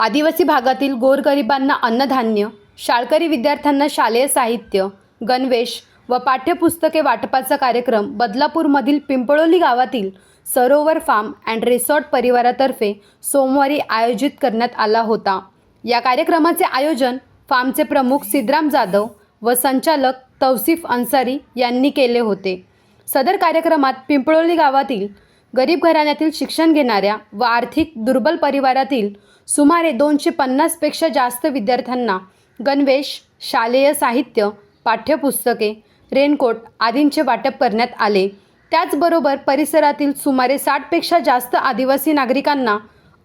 आदिवासी भागातील गोरगरिबांना अन्नधान्य शाळकरी विद्यार्थ्यांना शालेय साहित्य गणवेश व पाठ्यपुस्तके वाटपाचा कार्यक्रम बदलापूरमधील पिंपळोली गावातील सरोवर फार्म अँड रिसॉर्ट परिवारातर्फे सोमवारी आयोजित करण्यात आला होता. या कार्यक्रमाचे आयोजन फार्मचे प्रमुख सिद्धराम जाधव व संचालक तौसिफ अन्सारी यांनी केले होते. सदर कार्यक्रमात पिंपळोली गावातील गरीब घराण्यातील शिक्षण घेणाऱ्या व आर्थिक दुर्बल परिवारातील सुमारे दोनशे पन्नासपेक्षा जास्त विद्यार्थ्यांना गणवेश शालेय साहित्य पाठ्यपुस्तके रेनकोट आदींचे वाटप करण्यात आले. त्याचबरोबर परिसरातील सुमारे साठपेक्षा जास्त आदिवासी नागरिकांना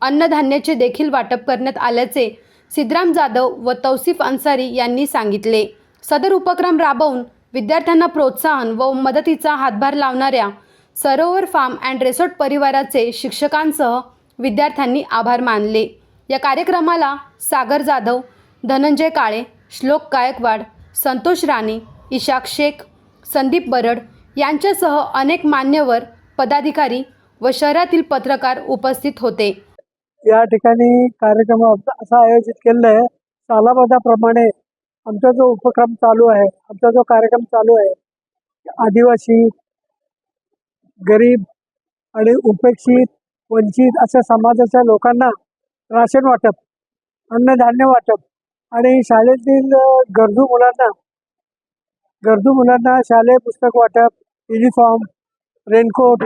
अन्नधान्याचे देखील वाटप करण्यात आल्याचे सिद्धराम जाधव व तौसिफ अन्सारी यांनी सांगितले. सदर उपक्रम राबवून विद्यार्थ्यांना प्रोत्साहन व मदतीचा हातभार लावणाऱ्या सरोवर फार्म अँड रिसॉर्ट परिवाराचे शिक्षकांसह विद्यार्थ्यांनी आभार मानले. या कार्यक्रमाला सागर जाधव धनंजय काळे श्लोक गायकवाड संतोष राणे इशाक शेख संदीप बरड यांच्यासह अनेक मान्यवर पदाधिकारी व शहरातील पत्रकार उपस्थित होते. या ठिकाणी कार्यक्रम असा आयोजित केलेला आहे. सालाबादाप्रमाणे आमचा जो उपक्रम चालू आहे आमचा जो कार्यक्रम चालू आहे आदिवासी गरीब आणि उपेक्षित वंचित अशा समाजाच्या लोकांना राशन वाटप अन्नधान्य वाटप आणि शाळेतील गरजू मुलांना गरजू मुलांना शालेय पुस्तक वाटप युनिफॉर्म रेनकोट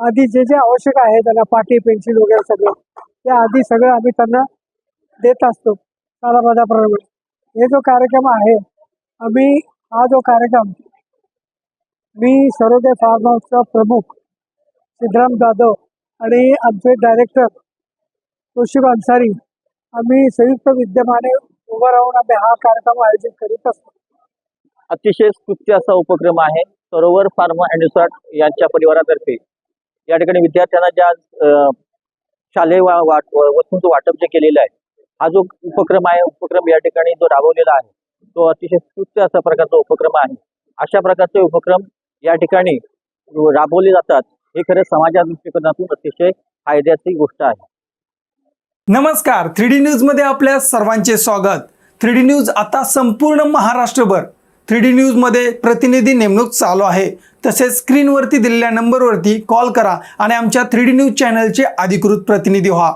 आदी जे जे आवश्यक आहे त्यांना पाटी पेन्सिल वगैरे सगळं ते आधी सगळं आम्ही त्यांना देत असतो. सालाबादाप्रमाणे हे जो कार्यक्रम आहे आम्ही हा जो कार्यक्रम मी सरोदे फार्म हाऊसचा प्रमुख सिद्धराम जाधव आणि आमचे डायरेक्टर तुळशीब अन्सारी आम्ही संयुक्त विद्यमाने उभं राहून आम्ही हा कार्यक्रम आयोजित करीत असतो. अतिशय स्तुत्य असा उपक्रम आहे सरोवर फार्म अँड रिसॉर्ट यांच्या परिवारातर्फे. या ठिकाणी विद्यार्थ्यांना ज्या शालेय वा- वाट वस्तूंचं वाटप जे केलेलं आहे हा जो उपक्रम आहे उपक्रम या ठिकाणी जो राबवलेला आहे तो अतिशय स्तुत्य असा प्रकारचा उपक्रम आहे. अशा प्रकारचे उपक्रम या ठिकाणी राबवले जातात. हे खरं समाजा दृष्टिकोनातून अतिशय फायद्याची गोष्ट आहे. नमस्कार. थ्री डी न्यूजमध्ये आपल्या सर्वांचे स्वागत. थ्री डी न्यूज आता संपूर्ण महाराष्ट्रभर. थ्री डी न्यूजमध्ये प्रतिनिधी नेमणूक चालू आहे. तसेच स्क्रीनवरती दिलेल्या नंबरवरती कॉल करा आणि आमच्या थ्री डी न्यूज चॅनलचे अधिकृत प्रतिनिधी व्हा.